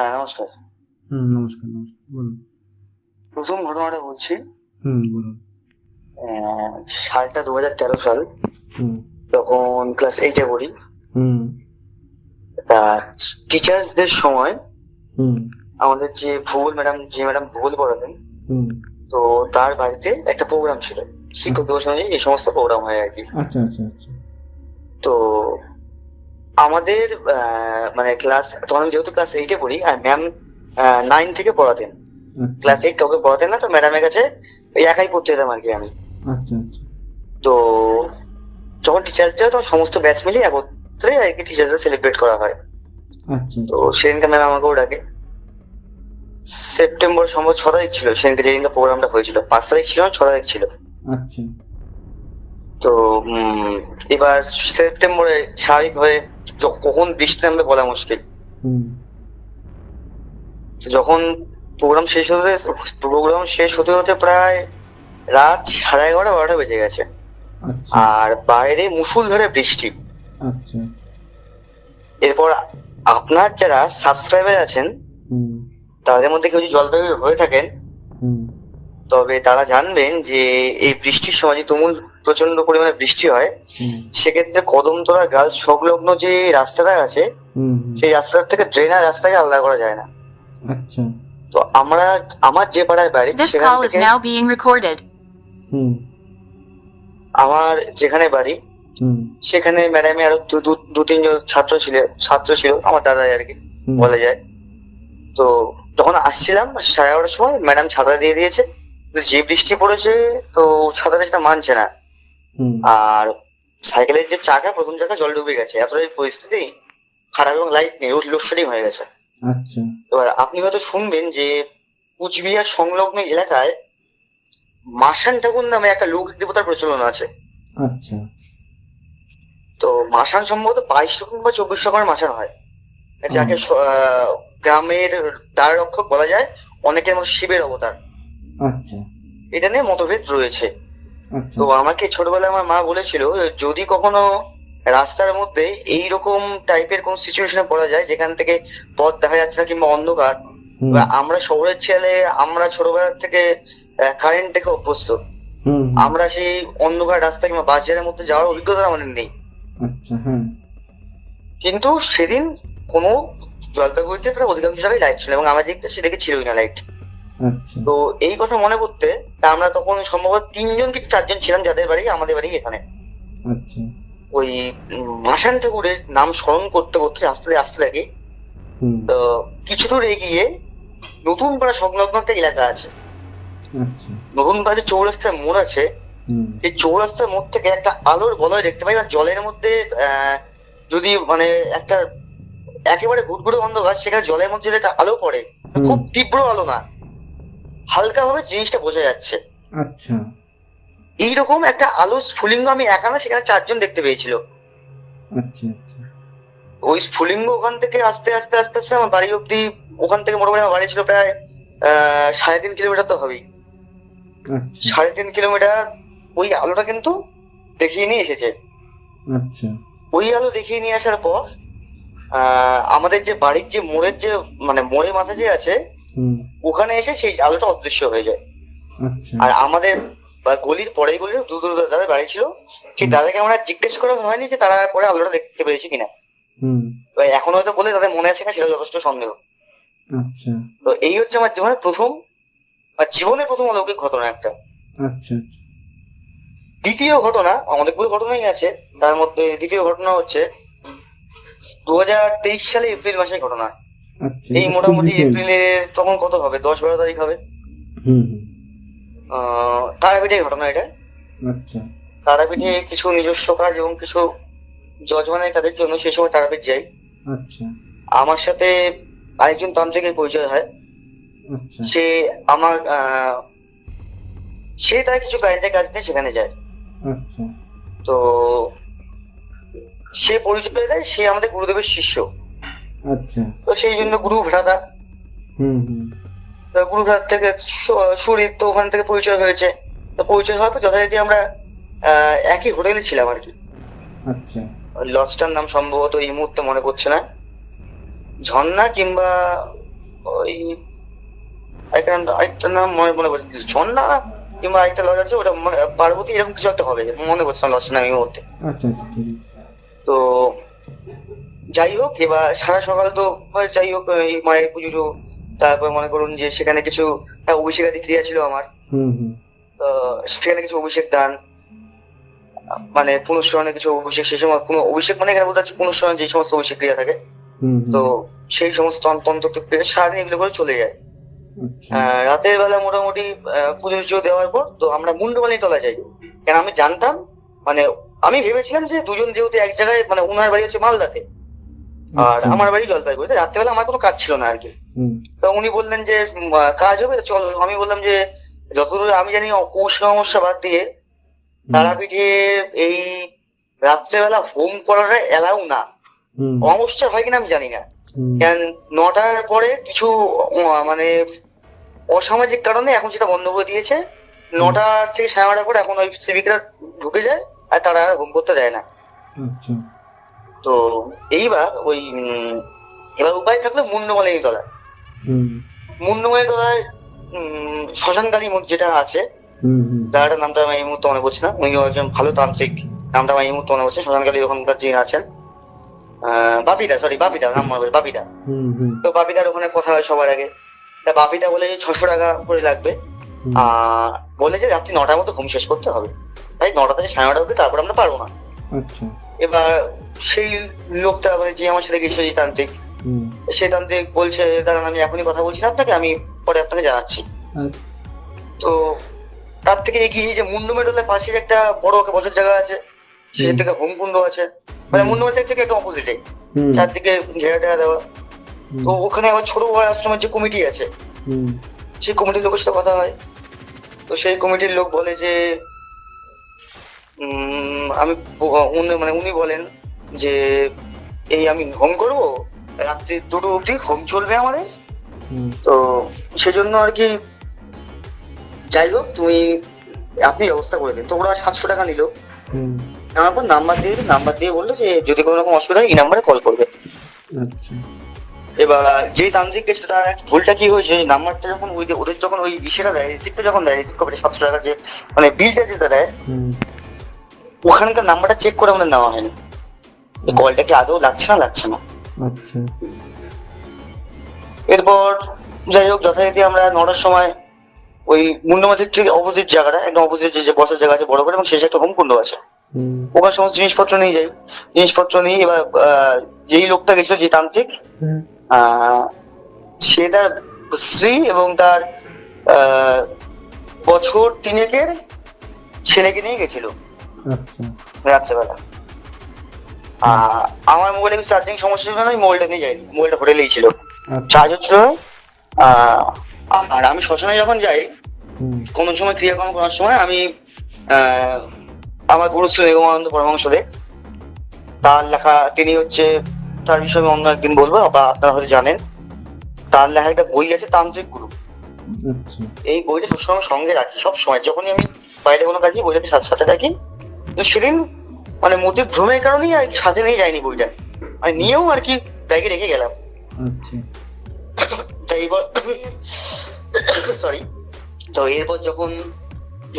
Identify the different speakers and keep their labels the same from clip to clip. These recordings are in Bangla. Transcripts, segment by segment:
Speaker 1: হ্যাঁ নমস্কার।
Speaker 2: হুম নমস্কার নমস্কার বলুন।
Speaker 1: প্রথম ঘটনাটা বলছি।
Speaker 2: হুম বলুন।
Speaker 1: সালটা দু হাজার তেরো সাল।
Speaker 2: হুম।
Speaker 1: তখন ক্লাস এইটে পড়ি।
Speaker 2: হুম।
Speaker 1: তা টিচার্সদের সময় আমাদের যে ভূগোল ম্যাডাম যে ম্যাডাম ভূগোল পড়াতেন
Speaker 2: হুম।
Speaker 1: তো তার বাড়িতে একটা প্রোগ্রাম ছিল। শিক্ষক দিবস অনুযায়ী এই সমস্ত প্রোগ্রাম হয় আর কি।
Speaker 2: আচ্ছা আচ্ছা আচ্ছা।
Speaker 1: তো আমাদের মানে ক্লাস তখন আমি যেহেতু ক্লাস এইটে পড়ি আর ম্যাম নাইন থেকে পড়াতেন।
Speaker 2: আচ্ছা।
Speaker 1: ক্লাস এইট কাউকে পড়াতেন না তো ম্যাডামের কাছে ওই একাই পড়তে যেতাম আর কি আমি।
Speaker 2: আচ্ছা আচ্ছা।
Speaker 1: তো যখন টিচার্স ডে হয় তখন সমস্ত ব্যাচ মিলিয়ে একত্রে আর কি টিচার্স ডে সেলিব্রেট করা হয়।
Speaker 2: আচ্ছা
Speaker 1: তো সেদিনকে ম্যাম আমাকেও ডাকে। সেপ্টেম্বর সম্ভব ছ তারিখ ছিল সেদিনকে যেদিনকে প্রোগ্রামটা হয়েছিল। পাঁচ তারিখ ছিল না ছ তারিখ ছিল।
Speaker 2: আচ্ছা।
Speaker 1: তো এবার সেপ্টেম্বরে স্বাভাবিকভাবে য- কখন বৃষ্টি নামবে বলা মুশকিল। যখন প্রোগ্রাম শেষ হতে প্রোগ্রাম শেষ হতে হতে প্রায় রাত সাড়ে এগারোটা বারোটা বেজে গেছে।
Speaker 2: আচ্ছা।
Speaker 1: আর বাইরে মুসুল ধরে বৃষ্টি।
Speaker 2: আচ্ছা।
Speaker 1: এরপর আপনার যারা সাবস্ক্রাইবার আছেন তাদের মধ্যে কেউ যদি জলপাইগুড়ি হয়ে থাকেন তবে তারা জানবেন যে এই বৃষ্টির সময় যে তুমুল প্রচণ্ড পরিমাণে বৃষ্টি হয় সেক্ষেত্রে কদমতলা গার্লস সংলগ্ন যে রাস্তাটা আছে। সেই রাস্তার থেকে ড্রেনার রাস্তাকে আলাদা করা যায় না।
Speaker 2: আচ্ছা।
Speaker 1: তো আমরা আমার যে পাড়ায় বাড়ি সেখান থেকে আমার যেখানে বাড়ি
Speaker 2: হুম।
Speaker 1: সেখানে ম্যাডামে আরও দু দু- দু তিনজন ছাত্র ছিল ছাত্র ছিল আমার দাদাই আর কি। বলা যায়। তো যখন আসছিলাম সাড়ে এগারোটার সময় ম্যাডাম ছাতা দিয়ে দিয়েছে কিন্তু যে বৃষ্টি পড়েছে তো ছাতাটা সেটা মানছে না। আর সাইকেলের যে চাকা প্রথম চাকা জল ডুবে গেছে। এতটাই পরিস্থিতি খারাপ এবং লাইট নেই লোডশেডিং হয়ে গেছে।
Speaker 2: আচ্ছা।
Speaker 1: এবার আপনি হয়তো শুনবেন যে কুচবিহার সংলগ্ন এলাকায় মাসান ঠাকুর নামে একটা লোক দেবতার প্রচলন আছে।
Speaker 2: আচ্ছা।
Speaker 1: তো মাসান সম্ভবত বাইশ রকম বা চব্বিশ রকমের মাসান হয়। যাকে আহ, গ্রামের দ্বার রক্ষক বলা যায় অনেকের মতো শিবের অবতার।
Speaker 2: আচ্ছা।
Speaker 1: এটা নিয়ে মতভেদ রয়েছে। তো আমাকে ছোটবেলায় আমার মা বলেছিল যদি কখনো রাস্তার মধ্যে এই রকম টাইপের কোন সিচুয়েশনে পড়া যায় যেখান থেকে পথ দেখা যাচ্ছে না কিংবা অন্ধকার আমরা শহরের ছেলে আমরা ছোটবেলা থেকে কারেন্ট দেখে অভ্যস্ত। আমরা সেই অন্ধকার রাস্তা কিংবা বাজারের মধ্যে যাওয়ার অভিজ্ঞতা আমাদের নেই।
Speaker 2: আচ্ছা হ্যাঁ।
Speaker 1: কিন্তু সেদিন কোনো জলপাইগুড়িতে প্রায় অধিকাংশ জায়গায় লাইট ছিল এবং আমার দিকটা সেদিকে ছিলই না লাইট
Speaker 2: আচ্ছা
Speaker 1: তো এই কথা মনে করতে আমরা তখন সম্ভবত তিনজন কি চারজন ছিলাম যাদের বাড়ি আমাদের বাড়ি এখানে।
Speaker 2: আচ্ছা।
Speaker 1: ওই মাসান ঠাকুরের নাম স্মরণ করতে করতে আসতে আসতে লাগে তো কিছু দূর এগিয়ে নতুন পাড়া সংলগ্ন একটা এলাকা আছে।
Speaker 2: আচ্ছা।
Speaker 1: নতুন পাড়া চৌরাস্তার মোড় আছে। এই চৌরাস্তার মোড় থেকে একটা আলোর বলয় দেখতে পাই জলের মধ্যে আহ, যদি মানে একটা একেবারে ঘুটঘুটে অন্ধকার সেখানে জলের মধ্যে একটা আলো পড়ে খুব তীব্র আলো না। হালকা ভাবে জিনিসটা বোঝা যাচ্ছে।
Speaker 2: আচ্ছা।
Speaker 1: এইরকম একটা আলো স্ফুলিঙ্গ আমি একা না সেখানে চারজন দেখতে পেয়েছিল।
Speaker 2: আচ্ছা আচ্ছা।
Speaker 1: ওই স্ফুলিঙ্গ ওখান থেকে আস্তে আস্তে আস্তে আস্তে আমার বাড়ি অব্দি ওখান থেকে মোটামুটি আমার বাড়ি ছিল প্রায় সাড়ে তিন কিলোমিটার তো হবেই।
Speaker 2: আচ্ছা।
Speaker 1: সাড়ে তিন কিলোমিটার ওই আলোটা কিন্তু দেখিয়ে নিয়ে এসেছে।
Speaker 2: আচ্ছা।
Speaker 1: ওই আলো দেখিয়ে নিয়ে আসার পর আমাদের যে বাড়ির যে মোড়ের যে মানে মোড়ে মাথা যে আছে ওখানে এসে সেই আলোটা অদৃশ্য হয়ে যায়।
Speaker 2: আচ্ছা।
Speaker 1: আর আমাদের বা গলির পরের গলির দু দূর দাদার বাড়ি ছিল সেই দাদাকে আমরা জিজ্ঞেস করা হয়নি যে তারা পরে আলোটা দেখতে পেয়েছে কিনা। এখন হয়তো বলে তাদের মনে আছে না সেটা যথেষ্ট সন্দেহ।
Speaker 2: আচ্ছা।
Speaker 1: তো এই হচ্ছে আমার জীবনের প্রথম জীবনের প্রথম অলৌকিক ঘটনা একটা।
Speaker 2: আচ্ছা আচ্ছা।
Speaker 1: দ্বিতীয় ঘটনা অনেকগুলো ঘটনাই আছে তার মধ্যে দ্বিতীয় ঘটনা হচ্ছে দু হাজার তেইশ সালে এপ্রিল মাসের ঘটনা। এই মোটামুটি। এপ্রিলের তখন কত হবে? দশ বারো তারিখ হবে। তারাপীঠের ঘটনা এটা।
Speaker 2: আচ্ছা।
Speaker 1: তারাপীঠে কিছু নিজস্ব কাজ এবং কিছু যজমানের কাজের জন্য সেই সময় তারাপীঠ যাই।
Speaker 2: আচ্ছা।
Speaker 1: আমার সাথে আরেকজন তান্ত্রিকের পরিচয় হয়।
Speaker 2: আচ্ছা।
Speaker 1: সে আমার সে তার কিছু ক্লায়েন্টের কাজ নিয়ে সেখানে যায়।
Speaker 2: আচ্ছা।
Speaker 1: তো সে পরিচয় দেয় সে আমাদের গুরুদেবের শিষ্য।
Speaker 2: আচ্ছা।
Speaker 1: তো সেই জন্য গুরু ভ্রাতা।
Speaker 2: হুম হুম।
Speaker 1: তো গুরু থেকে স- শরীর তো ওখান থেকে পরিচয় হয়েছে। তো পরিচয় হওয়ার পর যথারীতি আমরা একই হোটেলে ছিলাম আর কি।
Speaker 2: আচ্ছা।
Speaker 1: লজটার নাম সম্ভবত এই মুহূর্তে মনে পড়ছে না। ঝর্ণা কিংবা ওই আরেকটা নাম- মনে মনে পড়ছে। ঝর্ণা কিংবা আরেকটা লজ আছে ওটা পার্বতী এরকম কিছু একটা হবে মনে পড়ছে না লজটার নাম এই মুহূর্তে।
Speaker 2: আচ্ছা আচ্ছা
Speaker 1: তো যাই হোক এবার সারা সকাল তো যাই হোক মায়ের পুজো তারপর মনে করুন যে সেখানে কিছু হ্যাঁ, অভিষেকাদি ক্রিয়া ছিল আমার।
Speaker 2: হুম হুম।
Speaker 1: তো সেখানে কিছু অভিষেক দান মানে পুনঃস্মরণে কিছু অভিষেক সেই সময় কোনো অভিষেক মানে এখানে বলতে পুনঃস্মরণে যে সমস্ত অভিষেক ক্রিয়া থাকে। তো সেই সমস্ত তন্ত্র সারাদিন এগুলো করে চলে যায়।
Speaker 2: আচ্ছা।
Speaker 1: আহ, রাতের বেলা মোটামুটি পুজো দেওয়ার পর তো আমরা মুন্ডমালি তলা যাই। কেন আমি জানতাম মানে আমি ভেবেছিলাম যে দুজন যেহেতু এক জায়গায় মানে উনার বাড়ি হচ্ছে মালদাতে। আর। আমার বাড়ি জলপাইগুড়িতে রাত্রেবেলা আমার কোনো কাজ ছিল না আর কি। তো উনি বললেন যে কাজ হবে চলো। আমি বললাম যে যতদূর আমি জানি পৌষ অমাবস্যা বাদ দিয়ে তারাপীঠে এই রাত্রেবেলা হোম করাটা এলাও না।
Speaker 2: হুম।
Speaker 1: অমাবস্যা হয় কিনা আমি জানি না। নটার পরে কিছু মানে অসামাজিক কারণে এখন সেটা বন্ধ করে দিয়েছে। নটা থেকে সাড়ে নটার পরে এখন ওই সিভিকরা ঢুকে যায় আর তারা হোম করতে দেয় না।
Speaker 2: আচ্ছা।
Speaker 1: তো এইবার ওই এবার উপায় থাকল মুন্ডমালিনী তলা
Speaker 2: হুম।
Speaker 1: মুন্ডমালিনী তলায় শ্মশানকালী যেটা আছে দাদাটার নামটা আমি এই মুহূর্তে মনে পড়ছে না। উনি একজন ভালো তান্ত্রিক নামটা আমার এই মুহূর্তে মনে পড়ছে। শ্মশানকালী ওখানকার যিনি আছেন বাপিদা সরি বাপিদা নাম মনে পড়ে বাপিদা। তো বাপিদার ওখানে কথা হয় সবার আগে। তা বাপিদা বলে ছশো টাকা করে লাগবে। আর বলে যে রাত্রি নটার মতো ঘুম শেষ করতে হবে। তাই নটা থেকে সাড়ে নটা অব্দি তারপর আমরা পারব না।
Speaker 2: আচ্ছা।
Speaker 1: এবার সেই লোকটা মানে যে আমার সাথে গেছিল যে তান্ত্রিক সেই তান্ত্রিক বলছে দাঁড়ান আমি এখনই কথা বলছি না আপনাকে আমি পরে আপনাকে জানাচ্ছি।
Speaker 2: আচ্ছা।
Speaker 1: তো তার থেকে এগিয়ে যে মুন্ডু মেডলের পাশে একটা বড় একটা বসার জায়গা আছে সেখান থেকে হোমকুণ্ড আছে। মানে মুন্ডু মেডল থেকে একটু অপোজিটে চারদিকে ঘেরা টেরা দেওয়া। তো ওখানে আবার ছোট বড় আশ্রমের যে কমিটি আছে সেই কমিটির লোকের সাথে কথা হয়। তো সেই কমিটির লোক বলে যে আমি উনি মানে উনি বলেন যে এই আমি হোম করব? রাত্রি দুটো অবধি হোম চলবে আমাদের। তো সেজন্য আর কি যাই হোক তুমি আপনি ব্যবস্থা করে দিন। তো ওরা সাতশো টাকা নিল।
Speaker 2: হুম।
Speaker 1: নেওয়ার পর নাম্বার দিয়ে নাম্বার দিয়ে বলল যে যদি কোনো রকম অসুবিধা হয় এই নাম্বারে কল করবে।
Speaker 2: আচ্ছা।
Speaker 1: এবার যে তান্ত্রিক গেছিল তার ভুলটা কি হয়েছে? নাম্বারটা যখন ওই ওদের যখন ওই বিষয়টা দেয় রিসিপ্টটা যখন দেয় রিসিপ্ট কপি সাতশো টাকা যে মানে বিলটা যেটা দেয় ওখানকার নাম্বারটা চেক করে আমাদের নেওয়া হয়নি। কলটা কি আদৌ লাগছে না লাগছে না?
Speaker 2: আচ্ছা।
Speaker 1: এরপর যাই হোক যথারীতি আমরা নটার সময় ওই মুন্ডমাথির ঠিক অপোজিট জায়গাটা একদম অপোজিট যে বসার জায়গা আছে বড় করে এবং শেষে একটা হোমকুণ্ড আছে। ওখানে সমস্ত জিনিসপত্র নিয়ে যাই। জিনিসপত্র নিয়ে এবার আহ, যেই লোকটা গেছিল যে তান্ত্রিক আহ, সে তার স্ত্রী এবং তার আহ, বছর তিনেকের ছেলেকে নিয়ে গেছিল।
Speaker 2: আচ্ছা।
Speaker 1: রাত্রেবেলা। আমার মোবাইলে কিছু চার্জিং সমস্যা ছিল না আমি মোবাইলটা নিয়ে যাইনি মোবাইলটা হোটেলেই ছিল চার্জ হচ্ছিল আর আমি শ্মশানে যখন যাই কোনো সময় ক্রিয়াকর্ম করার সময় আমি আমার গুরু শ্রী নিগমানন্দ পরমাংশদেব তার লেখা তিনি হচ্ছে তার বিষয়ে আমি অন্য একদিন বলব বা আপনারা হয়তো জানেন তার লেখা একটা বই আছে তান্ত্রিক গুরু।
Speaker 2: আচ্ছা।
Speaker 1: এই বইটা সবসময় সঙ্গে রাখি সব সময় যখনই আমি বাইরে কোনো কাজে বইটাকে সাথে সাথে রাখি সেদিন মানে মতির ভ্রমের কারণেই আর কি সাথে নিয়ে যায়নি বইটা। মানে নিয়েও আর কি ব্যাগে রেখে গেলাম।
Speaker 2: আচ্ছা।
Speaker 1: তাই এবার সরি তো এরপর যখন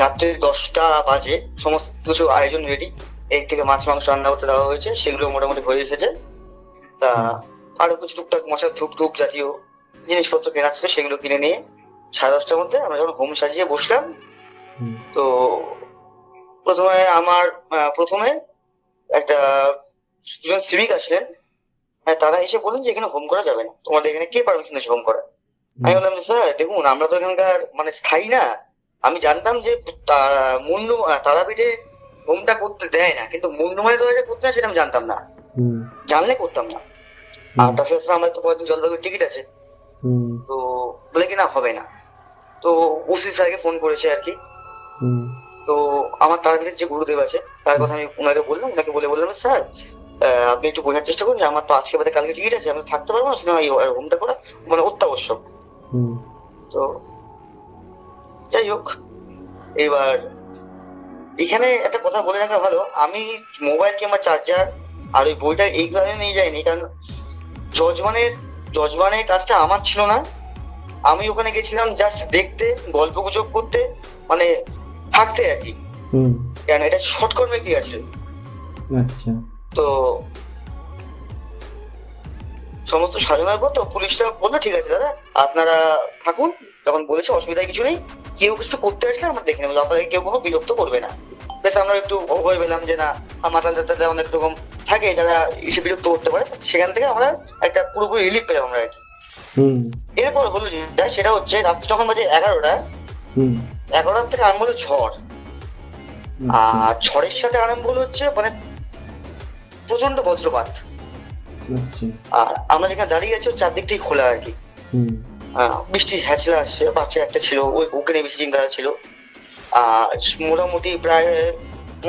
Speaker 1: রাত্রে দশটা বাজে সমস্ত কিছু আয়োজন রেডি এই থেকে মাছ মাংস রান্না করতে দেওয়া হয়েছে সেগুলো মোটামুটি হয়ে এসেছে। তা আরও কিছু টুকটাক মশার ধূপ ধূপ জাতীয় জিনিসপত্র কেনা ছিল সেগুলো কিনে নিয়ে সাড়ে দশটার মধ্যে আমরা যখন হোম সাজিয়ে বসলাম তো প্রথমে আমার প্রথমে একটা দুজন সিভিক আসলেন হ্যাঁ তারা এসে বললেন যে এখানে হোম করা যাবে না। তোমাদের এখানে কে পারমিশন আছে হোম। করা আমি বললাম যে স্যার দেখুন আমরা তো এখানকার মানে স্থায়ী না। আমি জানতাম যে মুন্ডু তারাপীঠে হোমটা করতে দেয় না। কিন্তু মুন্ডুমাই তো যে করতে হয় সেটা আমি জানতাম না। জানলে করতাম না। আর তাছাড়া আমাদের তো কয়েকদিন জলপাইগুড়ির টিকিট আছে। তো বলে কি না হবে না। তো ওসি স্যারকে ফোন করেছে আর কি।
Speaker 2: হুম।
Speaker 1: তো আমার তার ভিতরে যে গুরুদেব আছে তার কথা আমি ওনাকে বললাম ওনাকে বলে বললাম স্যার আপনি একটু বোঝার চেষ্টা করুন আমার তো আজকে বাদে কালকে টিকিট আছে আমি থাকতে পারব না এই হোমটা করা মানে অত্যাবশ্যক। তো যাই হোক এবার এখানে একটা কথা বলে রাখা ভালো আমি মোবাইল কিংবা চার্জার আর ওই বইটা এই কারণে নিয়ে যাইনি কারণ যজমানের যজমানের কাজটা আমার ছিল না। আমি ওখানে গেছিলাম জাস্ট দেখতে গল্প গুজব করতে মানে থাকতে আর কি।
Speaker 2: হুম।
Speaker 1: কেন? এটা শর্টকর্মে কি আছে?
Speaker 2: আচ্ছা।
Speaker 1: তো সমস্ত সাজানোর পর তো পুলিশরা বলল ঠিক আছে দাদা আপনারা থাকুন তখন বলেছে অসুবিধা কিছু নেই। কেউ কিছু করতে আসলে আমরা দেখে নেব আপনারা কেউ কোনো বিরক্ত করবে না। বেশ আমরা একটু ভয় পেলাম যে না মাতাল টাতাল অনেক রকম থাকে যারা এসে বিরক্ত করতে পারে সেখান থেকে আমরা একটা পুরোপুরি রিলিফ পেলাম আমরা আর কি। এরপর হলো যেটা সেটা হচ্ছে রাত্রি যখন বাজে এগারোটা এগারোটার থেকে আরম্ভ হলো ঝড়।
Speaker 2: আচ্ছা।
Speaker 1: আর ঝড়ের সাথে আরম্ভ হলো হচ্ছে মানে প্রচণ্ড বজ্রপাত।
Speaker 2: আচ্ছা।
Speaker 1: আর আমরা যেখানে দাঁড়িয়ে আছি চারদিকটাই খোলা আর কি। বৃষ্টি হ্যাচলা আসছে বাচ্চা একটা ছিল ওই ওকে নিয়ে বেশি চিন্তা ছিল। আর মোটামুটি প্রায়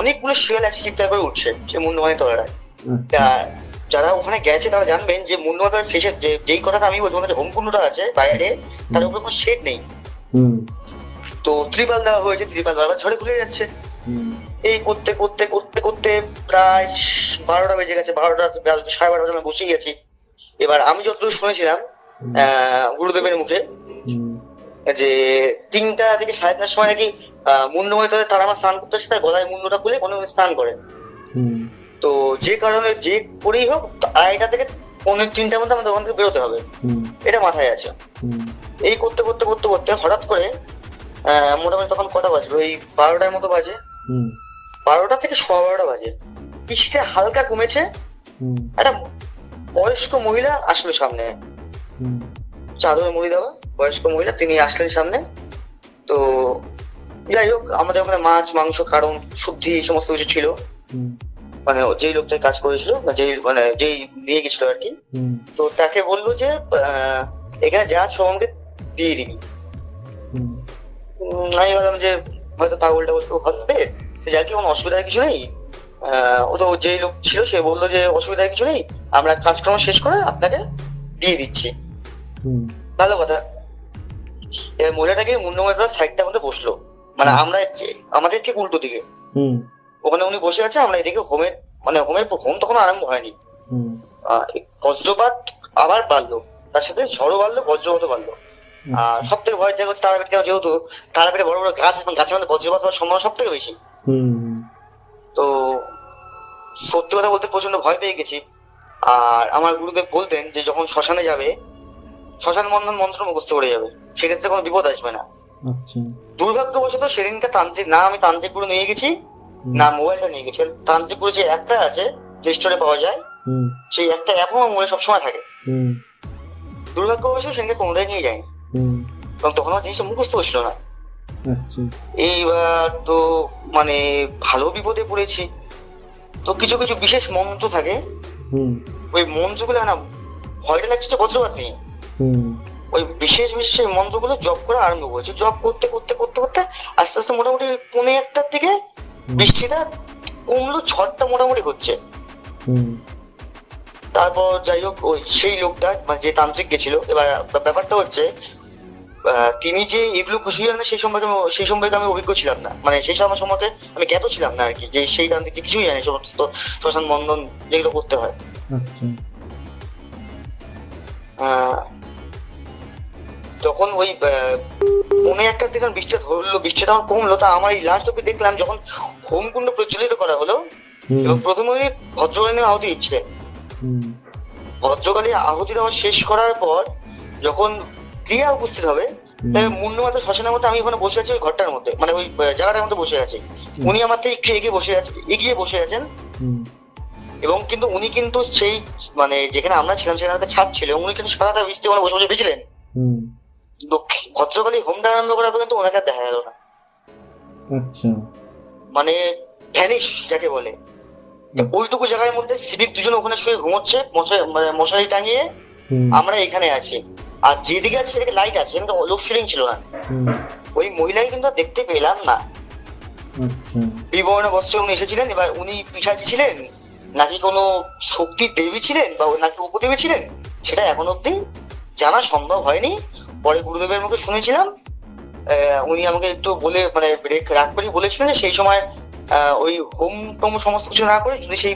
Speaker 1: অনেকগুলো শিয়াল একসাথে চিৎকার করে উঠছে সে মুন্ডমানি তলায়
Speaker 2: আচ্ছা।
Speaker 1: যারা ওখানে গেছে তারা জানবেন যে মুন্ডমাতার শেষে যেই কথাটা আমি বলছি ওখানে যে হোমকুণ্ডটা আছে বাইরে তার উপরে কোনো শেড নেই। তো ত্রিপাল দেওয়া হয়েছে ত্রিপাল বারবার ঝড়ে খুলে যাচ্ছে। এই করতে করতে করতে করতে প্রায় বারোটা বেজে গেছে বারোটা সাড়ে বারোটা আমরা বসেই গেছি। এবার আমি যতদূর শুনেছিলাম আহ, গুরুদেবের মুখে যে তিনটা থেকে সাড়ে তিনটার সময় নাকি আহ, মুন্ডময় তলে তারা আমার স্নান করতে আসে তার গলায় মুন্ডটা খুলে কোনো স্নান করে। তো যে কারণে যে করেই হোক আড়াইটা থেকে পনেরো তিনটার মধ্যে আমাদের ওখান থেকে বেরোতে হবে। এটা মাথায় আছে। এই করতে করতে করতে করতে হঠাৎ করে মোটামুটি তখন কটা বাজবে ওই বারোটার মতো বাজে। বারোটা থেকে সোয়া বারোটা বাজে। বৃষ্টিটা হালকা কমেছে একটা বয়স্ক মহিলা আসলো সামনে। চাদরে মুড়ি দেওয়া বয়স্ক মহিলা তিনি আসলেন সামনে। তো যাই হোক আমাদের ওখানে মাছ মাংস কারণ শুদ্ধি এই সমস্ত কিছু ছিল। মানে যেই লোকটা কাজ করেছিল যেই মানে যেই নিয়ে গেছিল আর কি। তো তাকে বলল যে আহ, এখানে যা সব আমাকে দিয়ে দিবি। আমি ভাবলাম যে হয়তো পাগল টাগল কেউ হবে। যার কি কোনো অসুবিধার কিছু নেই। ও তো যেই লোক ছিল সে বলল যে অসুবিধার কিছু নেই। আমরা কাজকর্ম শেষ করে আপনাকে দিয়ে দিচ্ছি। ভালো কথা। এবার মহিলাটাকে মুন্ডমাতার সাইডটার মধ্যে বসল। মানে আমরা যে- আমাদের ঠিক উল্টো দিকে।
Speaker 2: হুম।
Speaker 1: ওখানে উনি বসে আছে আমরা এদিকে হোমের মানে হোমের হোম তখন আরম্ভ হয়নি। বজ্রপাত আবার বাড়লো। তার সাথে ঝড়ও বাড়লো বজ্রপাতও বাড়লো। আর সব থেকে ভয় জায়গা হচ্ছে তারাপীঠ কেন? যেহেতু তারাপীঠে বড় বড় গাছ এবং গাছের মধ্যে বজ্রপাত হওয়ার সম্ভাবনা সব থেকে বেশি।
Speaker 2: হুম।
Speaker 1: তো সত্যি কথা বলতে প্রচণ্ড ভয় পেয়ে গেছি। আর আমার গুরুদেব বলতেন যে যখন শ্মশানে যাবে শ্মশান বন্ধন মন্ত্র মুখস্থ করে যাবে। সেক্ষেত্রে কোনো বিপদ আসবে না।
Speaker 2: আচ্ছা।
Speaker 1: দুর্ভাগ্যবশত সেদিনকে তান্ত্রিক না আমি তান্ত্রিকগুলো নিয়ে গেছি। না মোবাইলটা নিয়ে গেছি। তান্ত্রিক গুরু যে একটা আছে প্লে স্টোরে পাওয়া যায় সেই একটা অ্যাপও আমার মোবাইলে সবসময় থাকে।
Speaker 2: হুম।
Speaker 1: দুর্ভাগ্যবশত সেদিনকে কোনোটাই নিয়ে যায়নি। এবং তখন আমার জিনিসটা মুখস্থ হচ্ছিল না।
Speaker 2: আচ্ছা।
Speaker 1: এইবার তো মানে ভালো বিপদে পড়েছি। তো কিছু কিছু বিশেষ মন্ত্র থাকে। ওই মন্ত্রগুলো না ভয়টা লাগছে যে বজ্রপাত নেই। ওই বিশেষ বিশেষ এই মন্ত্রগুলো জপ করা আরম্ভ করেছি। জব করতে করতে করতে করতে আস্তে আস্তে মোটামুটি পৌনে একটার দিকে বৃষ্টিটা কমলো ঝড়টা মোটামুটি হচ্ছে। তারপর যাই হোক ওই সেই লোকটা মানে যে তান্ত্রিক গেছিল এবার ব্যাপারটা হচ্ছে তিনি যে এগুলো খুশিলেন না সেই সম্পর্কে আমি- সেই সম্পর্কে আমি অভিজ্ঞ ছিলাম না। মানে সেই সময় সম্পর্কে আমি জ্ঞাত ছিলাম না আর কি যে সেই তান্ত্রিক থেকে কিছুই জানি সমস্ত শ্মশান বন্ধন যেগুলো করতে হয়।
Speaker 2: আচ্ছা।
Speaker 1: তখন ওই একটার দিকে যখন বৃষ্টিটা ধরলো বৃষ্টিটা যখন কমলো তা আমার এই লাস্ট অব্দি দেখলাম যখন হোমকুণ্ড প্রজ্বলিত করা হলো এবং প্রথমে উনি ভদ্রকালীন আহুতি দিচ্ছিলেন ভদ্রকালী আহুতি দেওয়া শেষ করার পর যখন ক্রিয়া উপস্থিত হবে? মুন্ডমাতা শ্মশানের মধ্যে আমি ওখানে বসে আছি ওই ঘরটার মধ্যে মানে ওই জায়গাটার মধ্যে বসে আছি। উনি আমার থেকে একটু এগিয়ে বসে আছে এগিয়ে বসে আছেন। এবং কিন্তু উনি কিন্তু সেই মানে যেখানে আমরা ছিলাম সেখানে ছাদ ছিল উনি কিন্তু সারাটা বৃষ্টি ওখানে বসে বসে বেঁচেছিলেন
Speaker 2: হুম।
Speaker 1: দক্ষিণ ভদ্রকালী হোমটা আরম্ভ করার পর কিন্তু ওনাকে দেখা গেল না।
Speaker 2: আচ্ছা।
Speaker 1: মানে ভ্যানিশ যাকে বলে। ওইটুকু জায়গার মধ্যে সিভিক দুজন ওখানে শুয়ে ঘুমোচ্ছে মানে মশারি টাঙিয়ে আমরা এখানে আছি। আর যেদিকে আছে সেদিকে লাইট আছে কিন্তু লোডশেডিং ছিল না। ওই মহিলাকে কিন্তু দেখতে পেলাম না।
Speaker 2: আচ্ছা।
Speaker 1: বিবর্ণ বস্ত্রে উনি এসেছিলেন এবার উনি পিসাচি ছিলেন নাকি কোনো শক্তির দেবী ছিলেন বা নাকি উপদেবী ছিলেন? সেটা এখন অব্দি জানা সম্ভব হয়নি। পরে গুরুদেবের মুখে শুনেছিলাম। আহ, উনি আমাকে একটু বলে মানে ব্রেক রাগ করে বলেছিলেন যে সেই সময় আহ, ওই হোম টোম সমস্ত কিছু না করে যদি সেই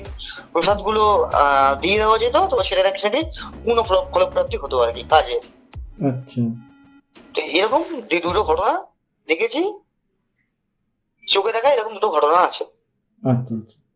Speaker 1: প্রসাদগুলো আহ, দিয়ে দেওয়া যেত তবে সেটা সেটি পূর্ণ ফলপ্রাপ্তি হতো আর কি কাজে
Speaker 2: আচ্ছা।
Speaker 1: তো এরকম দুটো ঘটনা দেখেছি। চোখে দেখা এরকম দুটো ঘটনা আছে।
Speaker 2: আচ্ছা আচ্ছা।